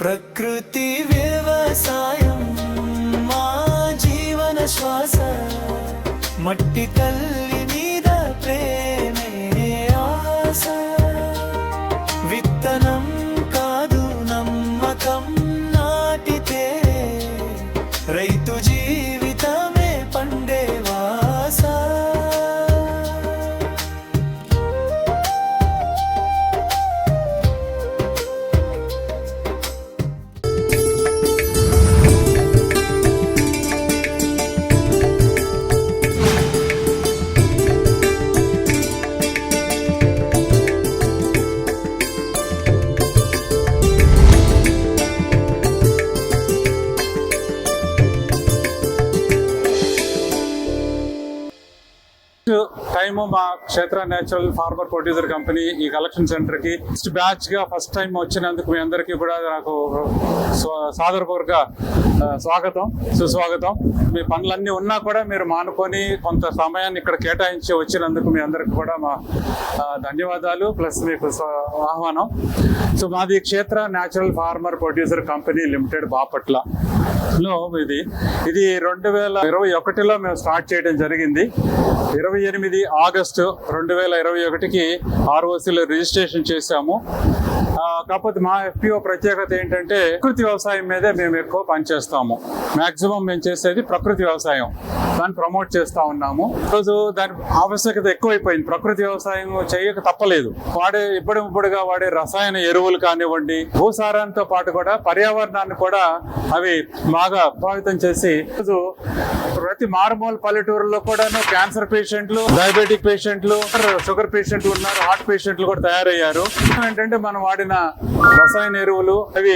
ప్రకృతి వ్యవసాయం మా జీవన శ్వాస మట్టి తల్లి టైము మా Kshetra natural farmer producer company ఈ కలెక్షన్ సెంటర్కి ఫస్ట్ బ్యాచ్గా ఫస్ట్ టైం వచ్చినందుకు మీ అందరికీ కూడా నాకు సాదరపూర్వక స్వాగతం సుస్వాగతం. మీ పనులన్నీ ఉన్నా కూడా మీరు మానుకొని కొంత సమయాన్ని ఇక్కడ కేటాయించి వచ్చినందుకు మీ అందరికి కూడా మా ధన్యవాదాలు ప్లస్ మీకు ఆహ్వానం. సో మాది Kshetra natural farmer producer company limited Bapatla. లో ఇది ఇది రెండు వేల ఇరవై ఒకటిలో మేము స్టార్ట్ చేయడం జరిగింది. ఇరవై ఎనిమిది ఆగస్టు రెండు వేల ఇరవై ఒకటికి ఆర్ఓసీలో రిజిస్ట్రేషన్ చేశాము. కాకపోతే మా ఎఫ్పిఓ ప్రత్యేకత ఏంటంటే ప్రకృతి వ్యవసాయం మీదే మేము ఎక్కువ పనిచేస్తాము. మ్యాక్సిమం మేము చేసేది ప్రకృతి వ్యవసాయం. దాన్ని ప్రమోట్ చేస్తూ ఉన్నాము. రోజు దాని ఆవశ్యకత ఎక్కువైపోయింది. ప్రకృతి వ్యవసాయం చేయక తప్పలేదు. వాడే ఇప్పుడిప్పుడుగా వాడే రసాయన ఎరువులు కానివ్వండి భూసారంతో పాటు కూడా పర్యావరణాన్ని కూడా అవి బాగా ప్రభావితం చేసి రోజు ప్రతి మారుమూల పల్లెటూరులో కూడాను క్యాన్సర్ పేషెంట్లు డయాబెటిక్ పేషెంట్లు షుగర్ పేషెంట్లు ఉన్నారు హార్ట్ పేషెంట్లు కూడా తయారయ్యారు. ఏంటంటే మనం వాడిన రసాయన ఎరువులు అవి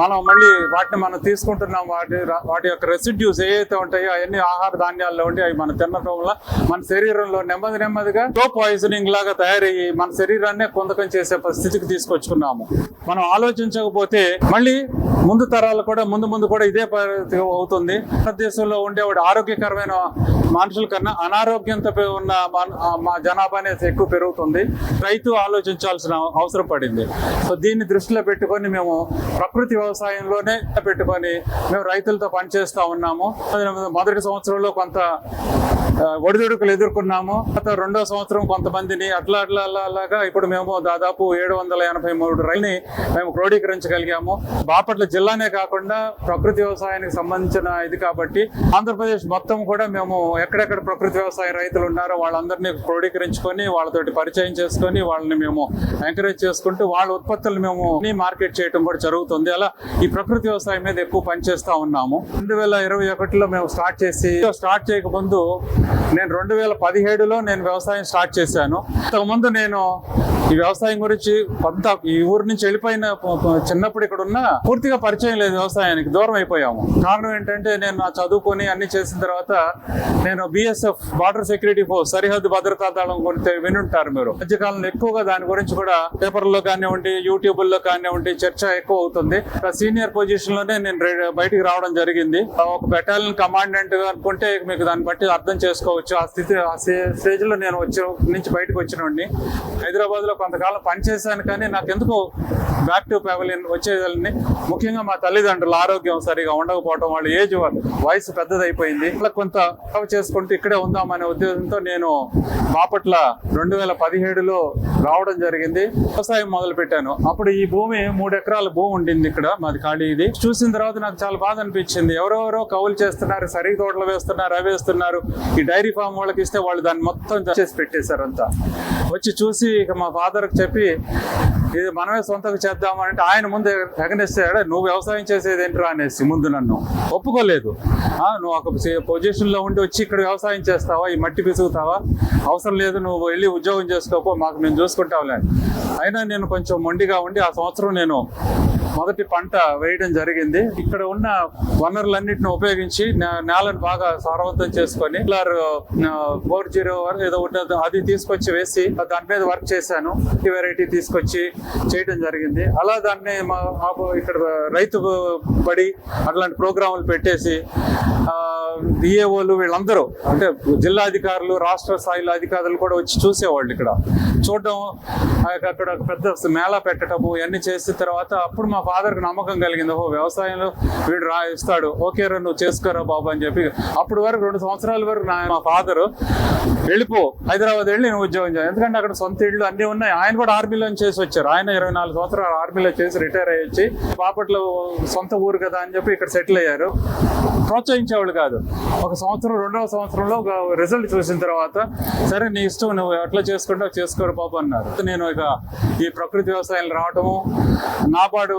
మనం మళ్ళీ వాటిని మనం తీసుకుంటున్నాం వాటి వాటి యొక్క రెసిడ్యూస్ ఏవైతే ఉంటాయో అవన్నీ ఆహార ధాన్యాల్లో ఉండి అవి మనం తినడం వల్ల మన శరీరంలో నెమ్మది నెమ్మదిగా లో పాయిజనింగ్ లాగా తయారయ్యి మన శరీరాన్ని కొందకం చేసే పరిస్థితికి తీసుకొచ్చుకున్నాము. మనం ఆలోచించకపోతే మళ్ళీ ముందు తరాలు కూడా ముందు ముందు కూడా ఇదే పరిస్థితి అవుతుంది. భారతదేశంలో ఉండేవాడు ఆరోగ్యకరమైన మనుషుల కన్నా అనారోగ్యంతో ఉన్న మన- మా జనాభా అనేది ఎక్కువ పెరుగుతుంది. రైతు ఆలోచించాల్సిన అవసరం పడింది. సో దీన్ని దృష్టిలో పెట్టుకొని మేము ప్రకృతి వ్యవసాయంలోనే పెట్టుకొని మేము రైతులతో పనిచేస్తూ ఉన్నాము. మొదటి సంవత్సరంలో కొంత ఒడిదుడుకులు ఎదుర్కొన్నాము. రెండో సంవత్సరం కొంతమందిని అట్లా అట్లా అలా అలాగా ఇప్పుడు మేము దాదాపు ఏడు వందల ఎనభై మూడు రైల్ని మేము క్రోడీకరించగలిగాము. బాపట్ల జిల్లానే కాకుండా ప్రకృతి వ్యవసాయానికి సంబంధించిన ఇది కాబట్టి ఆంధ్రప్రదేశ్ మొత్తం కూడా మేము ఎక్కడెక్కడ ప్రకృతి వ్యవసాయ రైతులు ఉన్నారో వాళ్ళందరినీ క్రోడీకరించుకొని వాళ్ళతోటి పరిచయం చేసుకొని వాళ్ళని మేము ఎంకరేజ్ చేసుకుంటూ వాళ్ళ ఉత్పత్తులు మేము మార్కెట్ చేయడం కూడా జరుగుతుంది. అలా ఈ ప్రకృతి వ్యవసాయం మీద ఎక్కువ పనిచేస్తూ ఉన్నాము. రెండు వేల ఇరవై ఒకటిలో మేము స్టార్ట్ చేసి స్టార్ట్ చేయక ముందు నేను రెండు వేల పదిహేడులో నేను వ్యవసాయం స్టార్ట్ చేశాను. ముందు నేను ఈ వ్యవసాయం గురించి కొంత ఈ ఊరు నుంచి వెళ్ళిపోయిన చిన్నప్పుడు ఇక్కడ ఉన్న పూర్తిగా పరిచయం లేదు వ్యవసాయానికి దూరం అయిపోయాము. కారణం ఏంటంటే నేను నా చదువుకొని అన్ని చేసిన తర్వాత నేను బిఎస్ఎఫ్ బార్డర్ సెక్యూరిటీ ఫోర్స్ సరిహద్దు భద్రతా దళం గురించి వినుంటారు మీరు. మధ్యకాలంలో ఎక్కువగా దాని గురించి కూడా పేపర్లో కానివ్వండి యూట్యూబ్లో కానివ్వండి చర్చ ఎక్కువ అవుతుంది. సీనియర్ పొజిషన్లోనే నేను బయటికి రావడం జరిగింది. ఒక బెటాలియన్ కమాండెంట్ అనుకుంటే మీకు దాన్ని బట్టి అర్థం చేసుకోవచ్చు. ఆ స్థితి ఆ స్టేజ్లో నేను వచ్చి నుంచి బయటకు వచ్చిన హైదరాబాద్లో కొంతకాలం పనిచేశాను కానీ నాకు ఎందుకో బ్యాక్ టు పెవలియన్ వచ్చేదాన్ని ముఖ్యంగా మా తల్లిదండ్రుల ఆరోగ్యం సరిగా ఉండకపోవడం వాళ్ళ ఏజ్ వయసు పెద్దదైపోయింది. ఇట్లా కొంత సేవ చేసుకుంటూ ఇక్కడే ఉందామనే ఉద్దేశంతో నేను బాపట్ల రెండు వేల పదిహేడులో రావడం జరిగింది. వ్యవసాయం మొదలు పెట్టాను అప్పుడు ఈ భూమి మూడు ఎకరాల భూమి ఉండింది ఇక్కడ మాది ఖాళీ ఇది. చూసిన తర్వాత నాకు చాలా బాధ అనిపించింది. ఎవరెవరో కవులు చేస్తున్నారు సరి తోటలు వేస్తున్నారు అవి వేస్తున్నారు. ఈ డైరీ ఫామ్ వాళ్ళకి ఇస్తే వాళ్ళు దాన్ని మొత్తం చేసి పెట్టేశారు అంతా వచ్చి చూసి ఇక మా ఫాదర్కి చెప్పి ఇది మనమే సొంతకు చేద్దాం అంటే ఆయన ముందు ఎగనిస్తాడు నువ్వు వ్యవసాయం చేసేది ఏంట్రా? అనేసి ముందు నన్ను. ఒప్పుకోలేదు. నువ్వు ఒక పొజిషన్లో ఉండి వచ్చి ఇక్కడ వ్యవసాయం చేస్తావా? ఈ మట్టి పిసుగుతావా అవసరం లేదు నువ్వు వెళ్ళి ఉద్యోగం చేసుకోపో మాకు మేము చూసుకుంటావులే అయినా నేను కొంచెం మొండిగా ఉండి ఆ సంవత్సరం నేను మొదటి పంట వేయడం జరిగింది. ఇక్కడ ఉన్న వనరులన్నిటిని ఉపయోగించి నే- నేలను బాగా సారవంతం చేసుకొని ఫోర్ జీరో ఏదో ఉంటుంది అది తీసుకొచ్చి వేసి దాని మీద వర్క్ చేశాను. ఈ వెరైటీ తీసుకొచ్చి చేయడం జరిగింది. అలా దాన్ని మా ఇక్కడ రైతు బడి అట్లాంటి ప్రోగ్రాములు పెట్టేసి ఆ, డిఏఓలు వీళ్ళందరూ అంటే జిల్లా అధికారులు రాష్ట్ర స్థాయిలో అధికారులు కూడా వచ్చి చూసేవాళ్ళు ఇక్కడ. చూడడం ఆ యొక్క అక్కడ పెద్ద మేళా పెట్టడము ఇవన్నీ చేసిన తర్వాత అప్పుడు మా ఫాదర్కి నమ్మకం కలిగింది. ఓహో వ్యవసాయంలో వీడు రా ఇస్తాడు. ఓకే రా నువ్వు చేసుకోరా బాబు అని చెప్పి. అప్పుడు వరకు రెండు సంవత్సరాల వరకు నా మా ఫాదరు వెళ్ళిపో. హైదరాబాద్ వెళ్ళి నేను ఉద్యోగం చేయాలి ఎందుకంటే అక్కడ సొంత ఇళ్ళు అన్నీ ఉన్నాయి. ఆయన కూడా ఆర్మీలో చేసి వచ్చారు. ఆయన ఇరవై నాలుగు సంవత్సరాలు ఆర్మీలో చేసి రిటైర్ అయ్యి వచ్చి బాపట్లో సొంత ఊరు కదా అని చెప్పి ఇక్కడ సెటిల్ అయ్యారు. ప్రోత్సహించేవాళ్ళు కాదు. ఒక సంవత్సరం రెండవ సంవత్సరంలో ఒక రిజల్ట్ చూసిన తర్వాత సరే నీ ఇష్టం నువ్వు ఎట్లా చేసుకుంటావు చేసుకోరు బాబు అన్నారు. నేను ఇక ఈ ప్రకృతి వ్యవసాయాలు రావటము నాబార్డు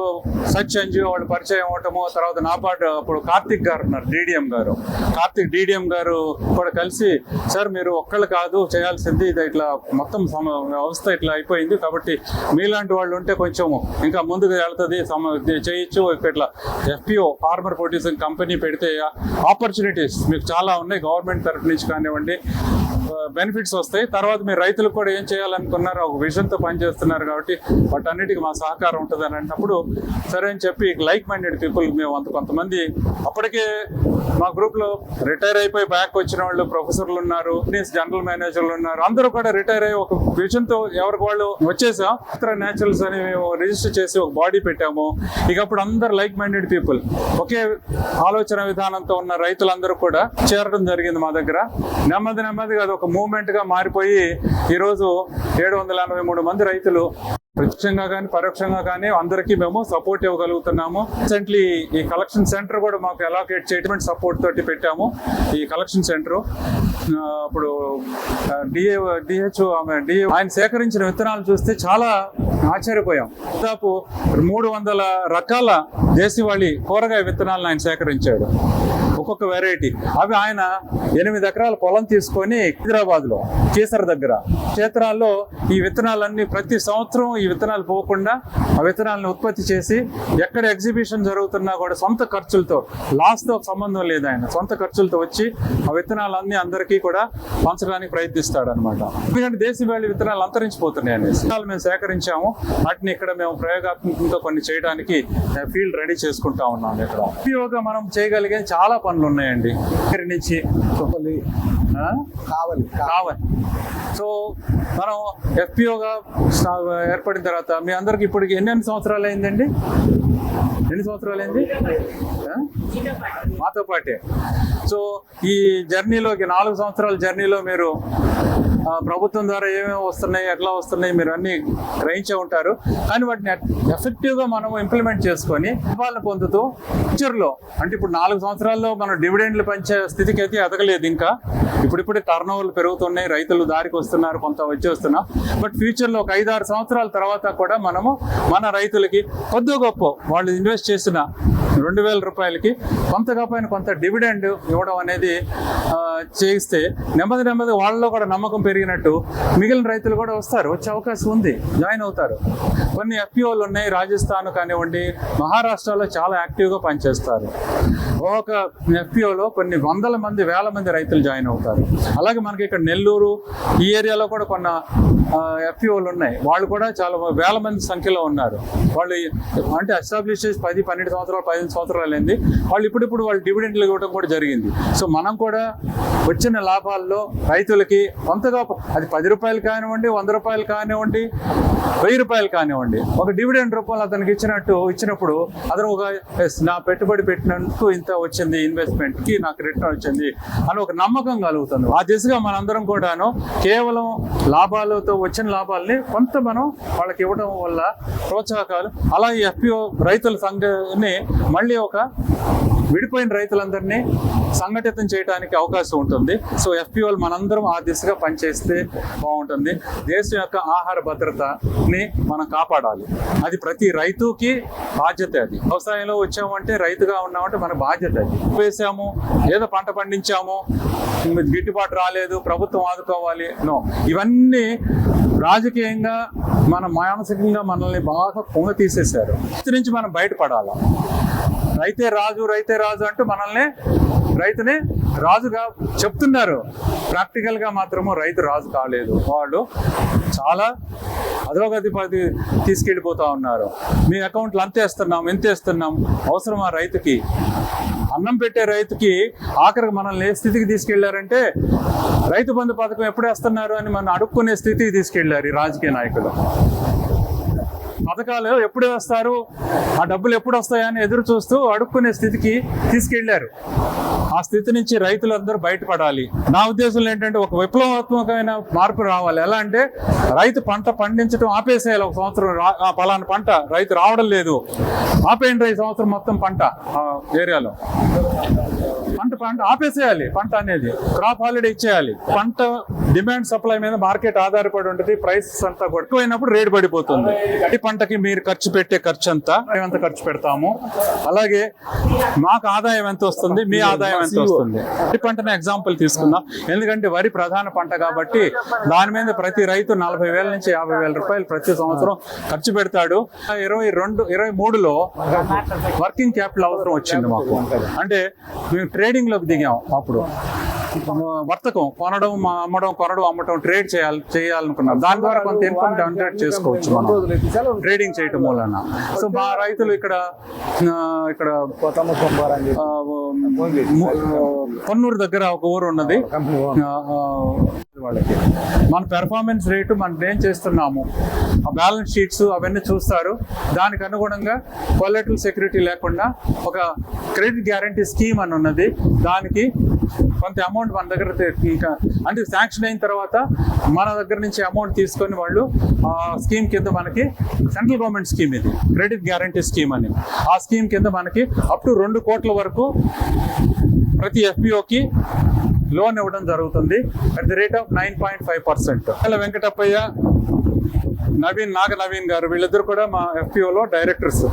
సచ్ ఎన్జిఓ వాళ్ళు పరిచయం అవ్వటము తర్వాత నాబార్డు అప్పుడు కార్తిక్ గారు ఉన్నారు డిడిఎం గారు. కార్తిక్ డిడిఎం గారు కూడా కలిసి సార్ మీరు ఒక్క ఒక్కళ్ళు కాదు చేయాల్సింది ఇది ఇట్లా మొత్తం సమ- వ్యవస్థ ఇట్లా అయిపోయింది కాబట్టి మీలాంటి వాళ్ళు ఉంటే కొంచెం ఇంకా ముందుకు వెళ్తుంది సమ చేయొచ్చు. ఇట్లా ఎఫ్పిఓ ఫార్మర్ ప్రొడ్యూసింగ్ కంపెనీ పెడితే ఆపర్చునిటీస్ మీకు చాలా ఉన్నాయి. గవర్నమెంట్ తరఫు నుంచి కానివ్వండి బెనిఫిట్స్ వస్తాయి. తర్వాత మీరు రైతులకు కూడా ఏం చేయాలనుకున్నారు ఒక విజన్తో పనిచేస్తున్నారు కాబట్టి వాటన్నిటికీ మా సహకారం ఉంటుంది అని అన్నప్పుడు సరే అని చెప్పి లైక్ మైండెడ్ పీపుల్ మేము అంత కొంతమంది అప్పటికే మా గ్రూప్లో రిటైర్ అయిపోయి బ్యాక్ వచ్చిన వాళ్ళు ప్రొఫెసర్లు ఉన్నారు జనరల్ మేనేజర్లు ఉన్నారు. అందరూ కూడా రిటైర్ అయ్యి ఒక విజన్తో ఎవరికి వాళ్ళు వచ్చేసాం. ఇతర న్యాచురల్స్ అని మేము రిజిస్టర్ చేసి ఒక బాడీ పెట్టాము. ఇక అప్పుడు అందరు లైక్ మైండెడ్ పీపుల్ ఒకే ఆలోచన విధానంతో ఉన్న రైతులందరూ కూడా చేరడం జరిగింది మా దగ్గర. నెమ్మది నెమ్మదిగా అది ఒక మూవ్మెంట్గా మారిపోయి ఈరోజు ఏడు వందల ఎనభై మూడు మంది రైతులు ప్రత్యక్షంగా కానీ పరోక్షంగా కానీ అందరికీ మేము సపోర్ట్ ఇవ్వగలుగుతున్నాము. రీసెంట్లీ ఈ కలెక్షన్ సెంటర్ కూడా మాకు అలాకేట్ చేయటం సపోర్ట్ తోటి పెట్టాము. ఈ కలెక్షన్ సెంటర్ ఇప్పుడు డిఏ డిహెచ్ ఆమె డిఏ ఆయన సేకరించిన విత్తనాలు చూస్తే చాలా ఆశ్చర్యపోయాం. దాదాపు మూడు వందల రకాల దేశవాళీ కూరగాయ విత్తనాలను ఆయన సేకరించాడు. ఒక్కొక్క వెరైటీ అవి ఆయన ఎనిమిది ఎకరాల పొలం తీసుకొని హైదరాబాద్లో కేసర్ దగ్గర. క్షేత్రాల్లో ఈ విత్తనాలన్నీ ప్రతి సంవత్సరం ఈ విత్తనాలు పోకుండా ఆ విత్తనాలను ఉత్పత్తి చేసి ఎక్కడ ఎగ్జిబిషన్ జరుగుతున్నా కూడా సొంత ఖర్చులతో లాస్తో సంబంధం లేదు ఆయన. సొంత ఖర్చులతో వచ్చి ఆ విత్తనాలన్నీ అందరికీ కూడా పంచడానికి ప్రయత్నిస్తాడు అనమాట ఎందుకంటే దేశవాళీ విత్తనాలు అంతరించిపోతున్నాయి అనేసి. విత్తనాలు మేము సేకరించాము. వాటిని ఇక్కడ మేము ప్రయోగాత్మకంగా కొన్ని చేయడానికి ఫీల్డ్ రెడీ చేసుకుంటా ఉన్నాం ఇక్కడ. ఉపయోగం మనం చేయగలిగే చాలా పనులు ఉన్నాయండి. ఇక్కడి నుంచి? కావాలి కావాలి. సో మనం ఎఫ్పిఓగా ఏర్పడిన తర్వాత మీ అందరికి ఇప్పటికి ఎన్ని ఎన్ని సంవత్సరాలు అయిందండి? ఎన్ని సంవత్సరాలు అయింది? మాతో పాటే. సో ఈ జర్నీలోకి నాలుగు సంవత్సరాల జర్నీలో మీరు ప్రభుత్వం ద్వారా ఏమేమి వస్తున్నాయి ఎట్లా వస్తున్నాయి మీరు అన్ని గ్రహించే ఉంటారు. కానీ వాటిని ఎఫెక్టివ్గా మనం ఇంప్లిమెంట్ చేసుకొని లాభాలను పొందుతూ ఫ్యూచర్లో అంటే ఇప్పుడు నాలుగు సంవత్సరాల్లో మనం డివిడెండ్లు పెంచే స్థితికి అయితే ఎదగలేదు ఇంకా. ఇప్పుడిప్పుడే టర్న్ ఓవర్లు పెరుగుతున్నాయి రైతులు దారికి వస్తున్నారు కొంత వచ్చి వస్తున్నాం. బట్ ఫ్యూచర్లో ఒక ఐదు ఆరు సంవత్సరాల తర్వాత కూడా మనము మన రైతులకి కొద్ది గొప్ప వాళ్ళు ఇన్వెస్ట్ చేసిన రెండు వేల రూపాయలకి కొంత కాకపోయినా కొంత డివిడెండ్ ఇవ్వడం అనేది చేయిస్తే నెమ్మది నెమ్మది వాళ్ళలో కూడా నమ్మకం పెరిగినట్టు మిగిలిన రైతులు కూడా వస్తారు వచ్చే అవకాశం ఉంది జాయిన్ అవుతారు. కొన్ని ఎఫ్పిఓలు ఉన్నాయి రాజస్థాన్ కానివ్వండి మహారాష్ట్రలో చాలా యాక్టివ్గా పనిచేస్తారు. ఒక ఎఫ్పిఓలో కొన్ని వందల మంది వేల మంది రైతులు జాయిన్ అవుతారు. అలాగే మనకి ఇక్కడ నెల్లూరు ఈ ఏరియాలో కూడా కొన్న ఎఫ్పిఓలు ఉన్నాయి. వాళ్ళు కూడా చాలా వేల మంది సంఖ్యలో ఉన్నారు. వాళ్ళు అంటే ఎస్టాబ్లిష్ చేసి పది పన్నెండు సంవత్సరాలు పదిహేను సంవత్సరాలు అయింది. వాళ్ళు ఇప్పుడిప్పుడు వాళ్ళు డివిడెండ్లు ఇవ్వడం కూడా జరిగింది. సో మనం కూడా వచ్చిన లాభాల్లో రైతులకి కొంతగా అది పది రూపాయలు కానివ్వండి వంద రూపాయలు కానివ్వండి వెయ్యి రూపాయలు కానివ్వండి. ఒక డివిడెండ్ రూపంలో అతనికి ఇచ్చినట్టు ఇచ్చినప్పుడు అతను ఒక నా పెట్టుబడి పెట్టినందుకు ఇంత వచ్చింది ఇన్వెస్ట్మెంట్కి నాకు రిటర్న్ వచ్చింది అని ఒక నమ్మకం కలుగుతుంది. ఆ దిశగా మనందరం కూడాను కేవలం లాభాలతో వచ్చిన లాభాలని కొంత మనం వాళ్ళకి ఇవ్వడం వల్ల ప్రోత్సాహకాలు అలా ఈ ఎఫ్పిఓ రైతుల సంఘాన్ని మళ్ళీ ఒక విడిపోయిన రైతులందరినీ సంఘటితం చేయడానికి అవకాశం ఉంటుంది. సో ఎఫ్పిఓలు మనందరం ఆ దిశగా పనిచేస్తే బాగుంటుంది. దేశం యొక్క ఆహార భద్రతని మనం కాపాడాలి. అది ప్రతి రైతుకి బాధ్యత అది. వ్యవసాయంలో వచ్చామంటే రైతుగా ఉన్నామంటే మన బాధ్యత అది. వేసాము ఏదో పంట పండించాము గిట్టుబాటు రాలేదు ప్రభుత్వం ఆదుకోవాలి. నో. ఇవన్నీ రాజకీయంగా మన మానసికంగా మనల్ని బాగా పొంగ తీసేశారు దీని నుంచి మనం బయటపడాలి? రైతే రాజు రైతే రాజు అంటూ మనల్ని రైతుని రాజుగా చెప్తున్నారు. ప్రాక్టికల్గా మాత్రము రైతు రాజు కాలేదు. వాళ్ళు చాలా అధోగతి పది తీసుకెళ్ళిపోతా ఉన్నారు. మీ అకౌంట్లు అంతేస్తున్నాం ఎంతేస్తున్నాం అవసరమా రైతుకి? అన్నం పెట్టే రైతుకి ఆఖరికి మనల్ని ఏ స్థితికి తీసుకెళ్ళారంటే రైతు బంధు పథకం ఎప్పుడేస్తున్నారు అని మనం అడుక్కునే స్థితికి తీసుకెళ్ళారు ఈ రాజకీయ నాయకులు. పథకాలు ఎప్పుడు వస్తారు? ఆ డబ్బులు ఎప్పుడు వస్తాయని ఎదురు చూస్తూ అడుక్కునే స్థితికి తీసుకెళ్ళారు. ఆ స్థితి నుంచి రైతులందరూ బయటపడాలి. నా ఉద్దేశంలో ఏంటంటే ఒక విప్లవాత్మకమైన మార్పు రావాలి. ఎలా అంటే రైతు పంట పండించడం ఆపేసేయాలి ఒక సంవత్సరం రా- ఆ పలానా పంట రైతు రావడం లేదు. ఆపేయండి ఈ సంవత్సరం మొత్తం పంట ఏరియాలో. పంట పంట ఆపేసేయాలి పంట అనేది. క్రాప్ హాలిడే ఇచ్చేయాలి. పంట డిమాండ్ సప్లై మీద మార్కెట్ ఆధారపడి ఉంటుంది. ప్రైస్ అంతా కూడా రేటు పడిపోతుంది. ఈ పంటకి మీరు ఖర్చు పెట్టే ఖర్చు అంతా మేము ఎంత ఖర్చు పెడతాము. అలాగే మాకు ఆదాయం ఎంత వస్తుంది? మీ ఆదాయం ఎంత వస్తుంది. ఈ పంటను ఎగ్జాంపుల్ తీసుకుందాం. ఎందుకంటే వరి ప్రధాన పంట కాబట్టి దాని మీద ప్రతి రైతు నలభై వేల నుంచి యాభై వేల రూపాయలు ప్రతి సంవత్సరం ఖర్చు పెడతాడు. ఇరవై రెండు ఇరవై మూడులో వర్కింగ్ క్యాపిటల్ అవసరం వచ్చింది మాకు. అంటే మేము ట్రేడింగ్లోకి దిగాం అప్పుడు. వర్తకం కొనడం అమ్మడం కొనడం అమ్మడం ట్రేడ్ చేయాలి చేయాలనుకున్నాం. దాని ద్వారా కొంత ఇన్కమ్ జనరేట్ చేసుకోవచ్చు మనం. ట్రేడింగ్ చేయటం మూలన సో మా రైతులు ఇక్కడ ఇక్కడ పొన్నూరు దగ్గర ఒక ఊరు ఉన్నది. వాళ్ళకి. మన పెర్ఫార్మెన్స్ రేటు మనం ఏం చేస్తున్నాము? ఆ బ్యాలెన్స్ షీట్స్ అవన్నీ చూస్తారు. దానికి అనుగుణంగా కొలెటరల్ సెక్యూరిటీ లేకుండా ఒక క్రెడిట్ గ్యారంటీ స్కీమ్ అని ఉన్నది. దానికి కొంత అమౌంట్ మన దగ్గర ఇంకా అంటే శాంక్షన్ అయిన తర్వాత మన దగ్గర నుంచి అమౌంట్ తీసుకొని వాళ్ళు ఆ స్కీమ్ కింద మనకి సెంట్రల్ గవర్నమెంట్ స్కీమ్ ఇది. క్రెడిట్ గ్యారంటీ స్కీమ్ అని. ఆ స్కీమ్ కింద మనకి అప్ టు రెండు కోట్ల వరకు ప్రతి ఎఫ్పిఓకి లోన్ ఇవ్వడం జరుగుతుంది at the rate of nine point five percent Venkatappayya Naveen Naga Naveen గారు వీళ్ళిద్దరు కూడా మా ఎఫ్పిఓలో డైరెక్టర్స్